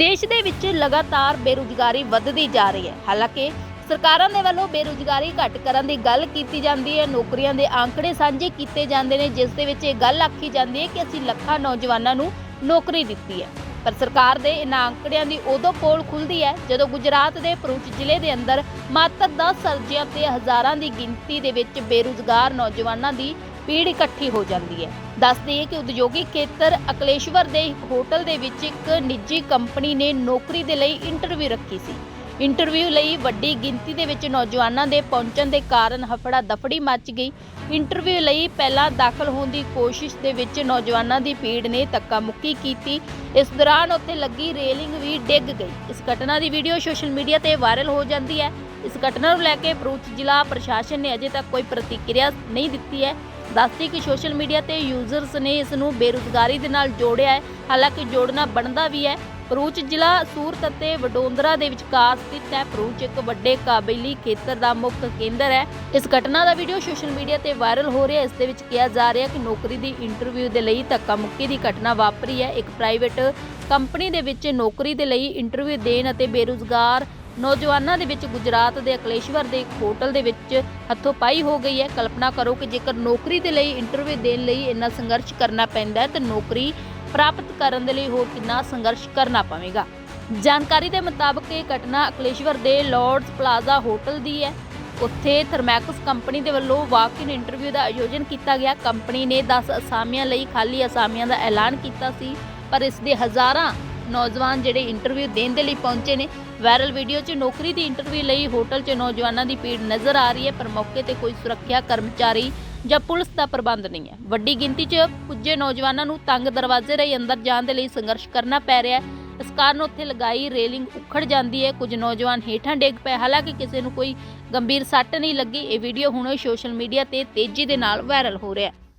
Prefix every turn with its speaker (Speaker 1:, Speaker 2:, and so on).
Speaker 1: ਦੇਸ਼ ਦੇ ਵਿੱਚ ਲਗਾਤਾਰ ਬੇਰੁਜ਼ਗਾਰੀ ਵੱਧਦੀ ਜਾ ਰਹੀ ਹੈ। ਹਾਲਾਂਕਿ, ਸਰਕਾਰਾਂ ਦੇ ਵੱਲੋਂ ਬੇਰੁਜ਼ਗਾਰੀ ਘੱਟ ਕਰਨ ਦੀ ਗੱਲ ਕੀਤੀ ਜਾਂਦੀ ਹੈ। ਨੌਕਰੀਆਂ ਦੇ ਅੰਕੜੇ ਸਾਂਝੇ ਕੀਤੇ ਜਾਂਦੇ ਨੇ, ਜਿਸ ਦੇ ਵਿੱਚ ਇਹ ਗੱਲ ਆਖੀ ਜਾਂਦੀ ਹੈ ਕਿ ਅਸੀਂ ਲੱਖਾਂ ਨੌਜਵਾਨਾਂ ਨੂੰ ਨੌਕਰੀ ਦਿੱਤੀ ਹੈ। ਪਰ ਸਰਕਾਰ ਦੇ ਇਹਨਾਂ ਅੰਕੜਿਆਂ ਦੀ ਉਦੋਂ ਪੋਲ ਖੁੱਲਦੀ ਹੈ, ਜਦੋਂ ਗੁਜਰਾਤ ਦੇ ਭਰੂਚ ਜ਼ਿਲ੍ਹੇ ਦੇ ਅੰਦਰ ਮਾਤਰ 10 ਸਰਜੀਆਂ ਤੇ ਹਜ਼ਾਰਾਂ ਦੀ ਗਿਣਤੀ ਦੇ ਵਿੱਚ ਬੇਰੁਜ਼ਗਾਰ ਨੌਜਵਾਨਾਂ ਦੀ ਭੀੜ ਇਕੱਠੀ ਹੋ ਜਾਂਦੀ ਹੈ। ਦੱਸ ਦਈਏ ਕਿ ਉਦਯੋਗਿਕ ਖੇਤਰ ਅਕਲੇਸ਼ਵਰ ਦੇ ਹੋਟਲ ਦੇ ਵਿੱਚ ਇੱਕ ਨਿੱਜੀ ਕੰਪਨੀ ਨੇ ਨੌਕਰੀ ਦੇ ਲਈ ਇੰਟਰਵਿਊ ਰੱਖੀ ਸੀ। ਇੰਟਰਵਿਊ ਲਈ ਵੱਡੀ ਗਿਣਤੀ ਦੇ ਵਿੱਚ ਨੌਜਵਾਨਾਂ ਦੇ ਪਹੁੰਚਣ ਦੇ ਕਾਰਨ ਹਫੜਾ ਦਫੜੀ ਮਚ ਗਈ। ਇੰਟਰਵਿਊ ਲਈ ਪਹਿਲਾਂ ਦਾਖਲ ਹੋਣ ਦੀ ਕੋਸ਼ਿਸ਼ ਦੇ ਵਿੱਚ ਨੌਜਵਾਨਾਂ ਦੀ ਭੀੜ ਨੇ ਧੱਕਾ ਮੁੱਕੀ ਕੀਤੀ। ਇਸ ਦੌਰਾਨ ਉੱਥੇ ਲੱਗੀ ਰੇਲਿੰਗ ਵੀ ਡਿੱਗ ਗਈ। ਇਸ ਘਟਨਾ ਦੀ ਵੀਡੀਓ ਸੋਸ਼ਲ ਮੀਡੀਆ ਤੇ ਵਾਇਰਲ ਹੋ ਜਾਂਦੀ ਹੈ। ਇਸ ਘਟਨਾ ਨੂੰ ਲੈ ਕੇ ਭਰੂਚ ਜ਼ਿਲ੍ਹਾ ਪ੍ਰਸ਼ਾਸਨ ਨੇ ਅਜੇ ਤੱਕ ਕੋਈ ਪ੍ਰਤੀਕਿਰਿਆ ਨਹੀਂ ਦਿੱਤੀ ਹੈ। ਦੱਸਦੀ ਕਿ ਸੋਸ਼ਲ ਮੀਡੀਆ ਤੇ ਯੂਜ਼ਰਸ ਨੇ ਇਸ ਨੂੰ ਬੇਰੁਜ਼ਗਾਰੀ ਦੇ ਨਾਲ ਜੋੜਿਆ ਹੈ। ਹਾਲਾਂਕਿ ਜੋੜਨਾ ਬਣਦਾ ਵੀ ਹੈ। ਭਰੂਚ ਜ਼ਿਲ੍ਹਾ ਸੂਰਤ ਅਤੇ ਵਡੋਦਰਾ ਦੇ ਵਿਚਕਾਰ ਸਥਿਤ ਹੈ। ਭਰੂਚ ਇੱਕ ਵੱਡੇ ਕਾਬਿਲੀ ਖੇਤਰ ਦਾ ਮੁੱਖ ਕੇਂਦਰ ਹੈ। ਇਸ ਘਟਨਾ ਦਾ ਵੀਡੀਓ ਸੋਸ਼ਲ ਮੀਡੀਆ ਤੇ ਵਾਇਰਲ ਹੋ ਰਿਹਾ ਹੈ। ਇਸ ਦੇ ਵਿੱਚ ਕਿਹਾ ਜਾ ਰਿਹਾ ਕਿ ਨੌਕਰੀ ਦੀ ਇੰਟਰਵਿਊ ਦੇ ਲਈ ਧੱਕਾ ਮੁੱਕੀ ਦੀ ਘਟਨਾ ਵਾਪਰੀ ਹੈ। ਇੱਕ ਪ੍ਰਾਈਵੇਟ ਕੰਪਨੀ ਦੇ ਵਿੱਚ ਨੌਕਰੀ ਦੇ ਲਈ ਇੰਟਰਵਿਊ ਦੇਣ ਅਤੇ ਬੇਰੁਜ਼ਗਾਰ ਨੌਜਵਾਨਾਂ ਦੇ ਵਿੱਚ ਗੁਜਰਾਤ ਦੇ ਅਕਲੇਸ਼ਵਰ ਦੇ ਇੱਕ ਹੋਟਲ ਦੇ ਵਿੱਚ ਹੱਥੋਂ ਪਾਈ ਹੋ ਗਈ ਹੈ। ਕਲਪਨਾ ਕਰੋ ਕਿ ਜੇਕਰ ਨੌਕਰੀ ਦੇ ਲਈ ਇੰਟਰਵਿਊ ਦੇਣ ਲਈ ਇੰਨਾ ਸੰਘਰਸ਼ ਕਰਨਾ ਪੈਂਦਾ ਹੈ, ਤਾਂ ਨੌਕਰੀ ਪ੍ਰਾਪਤ ਕਰਨ ਦੇ ਲਈ ਹੋਰ ਕਿੰਨਾ ਸੰਘਰਸ਼ ਕਰਨਾ ਪਵੇਗਾ? ਜਾਣਕਾਰੀ ਦੇ ਮੁਤਾਬਕ ਇਹ ਘਟਨਾ ਅਕਲੇਸ਼ਵਰ ਦੇ ਲਾਰਡਸ ਪਲਾਜ਼ਾ ਹੋਟਲ ਦੀ ਹੈ। ਉੱਥੇ ਥਰਮੈਕਸ ਕੰਪਨੀ ਦੇ ਵੱਲੋਂ ਵਾਕ-ਇਨ ਇੰਟਰਵਿਊ ਦਾ ਆਯੋਜਨ ਕੀਤਾ ਗਿਆ। ਕੰਪਨੀ ਨੇ 10 ਅਸਾਮੀਆਂ ਲਈ ਖਾਲੀ ਅਸਾਮੀਆਂ ਦਾ ਐਲਾਨ ਕੀਤਾ ਸੀ, ਪਰ ਇਸ ਦੇ ਹਜ਼ਾਰਾਂ ਨੌਜਵਾਨ ਜਿਹੜੇ ਇੰਟਰਵਿਊ ਦੇਣ ਦੇ ਲਈ ਪਹੁੰਚੇ ਨੇ। ਵਾਇਰਲ ਵੀਡੀਓ 'ਚ ਨੌਕਰੀ ਦੀ ਇੰਟਰਵਿਊ ਲਈ ਹੋਟਲ 'ਚ ਨੌਜਵਾਨਾਂ ਦੀ ਭੀੜ ਨਜ਼ਰ ਆ ਰਹੀ ਹੈ, ਪਰ ਮੌਕੇ ਤੇ ਕੋਈ ਸੁਰੱਖਿਆ ਕਰਮਚਾਰੀ ਜਾਂ ਪੁਲਿਸ ਦਾ ਪ੍ਰਬੰਧ ਨਹੀਂ ਹੈ। ਵੱਡੀ ਗਿਣਤੀ 'ਚ ਪੁੱਜੇ ਨੌਜਵਾਨਾਂ ਨੂੰ ਤੰਗ ਦਰਵਾਜ਼ੇ ਰਾਹੀਂ, ਅੰਦਰ ਜਾਣ ਦੇ ਲਈ ਸੰਘਰਸ਼ ਕਰਨਾ ਪੈ ਰਿਹਾ ਹੈ। ਇਸ ਕਾਰਨ ਉੱਥੇ ਲਗਾਈ ਰੇਲਿੰਗ ਉਖੜ ਜਾਂਦੀ ਹੈ। ਕੁਝ ਨੌਜਵਾਨ ਹੇਠਾਂ ਡਿੱਗ ਪਏ, ਹਾਲਾਂਕਿ ਕਿਸੇ ਨੂੰ ਕੋਈ ਗੰਭੀਰ ਸੱਟ ਨਹੀਂ ਲੱਗੀ। ਇਹ ਵੀਡੀਓ ਹੁਣ ਸੋਸ਼ਲ ਮੀਡੀਆ ਤੇ ਤੇਜ਼ੀ ਦੇ ਨਾਲ ਵਾਇਰਲ ਹੋ ਰਿਹਾ ਹੈ।